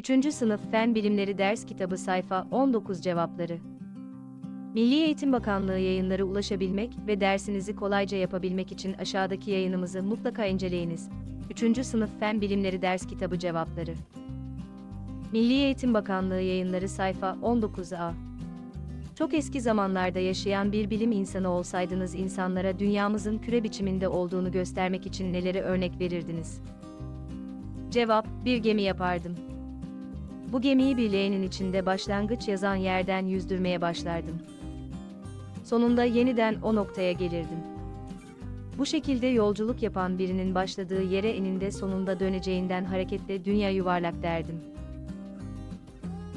3. Sınıf Fen Bilimleri Ders Kitabı Sayfa 19 Cevapları Milli Eğitim Bakanlığı yayınları ulaşabilmek ve dersinizi kolayca yapabilmek için aşağıdaki yayınımızı mutlaka inceleyiniz. 3. Sınıf Fen Bilimleri Ders Kitabı Cevapları Milli Eğitim Bakanlığı yayınları sayfa 19a Çok eski zamanlarda yaşayan bir bilim insanı olsaydınız insanlara dünyamızın küre biçiminde olduğunu göstermek için neleri örnek verirdiniz? Cevap, bir gemi yapardım. Bu gemiyi bir leğenin içinde başlangıç yazan yerden yüzdürmeye başlardım. Sonunda yeniden o noktaya gelirdim. Bu şekilde yolculuk yapan birinin başladığı yere eninde sonunda döneceğinden hareketle dünya yuvarlak derdim.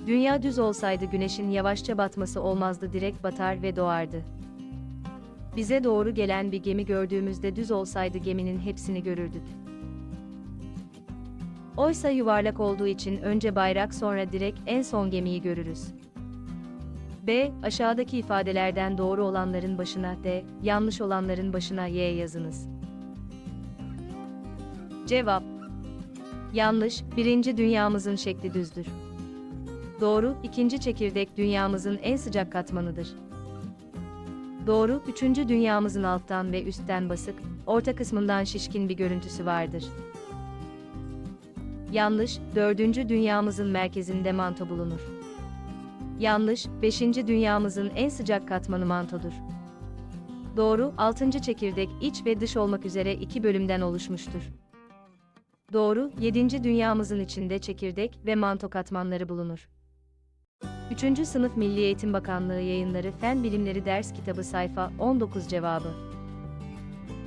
Dünya düz olsaydı güneşin yavaşça batması olmazdı direkt batar ve doğardı. Bize doğru gelen bir gemi gördüğümüzde düz olsaydı geminin hepsini görürdük. Oysa yuvarlak olduğu için önce bayrak sonra direkt en son gemiyi görürüz. B. Aşağıdaki ifadelerden doğru olanların başına D, yanlış olanların başına Y yazınız. Cevap Yanlış, birinci dünyamızın şekli düzdür. Doğru, ikinci çekirdek dünyamızın en sıcak katmanıdır. Doğru, üçüncü dünyamızın alttan ve üstten basık, orta kısmından şişkin bir görüntüsü vardır. Yanlış, dördüncü dünyamızın merkezinde manto bulunur. Yanlış, beşinci dünyamızın en sıcak katmanı mantodur. Doğru, altıncı çekirdek iç ve dış olmak üzere iki bölümden oluşmuştur. Doğru, yedinci dünyamızın içinde çekirdek ve manto katmanları bulunur. 3. Sınıf Milli Eğitim Bakanlığı Yayınları Fen Bilimleri Ders Kitabı Sayfa 19 Cevabı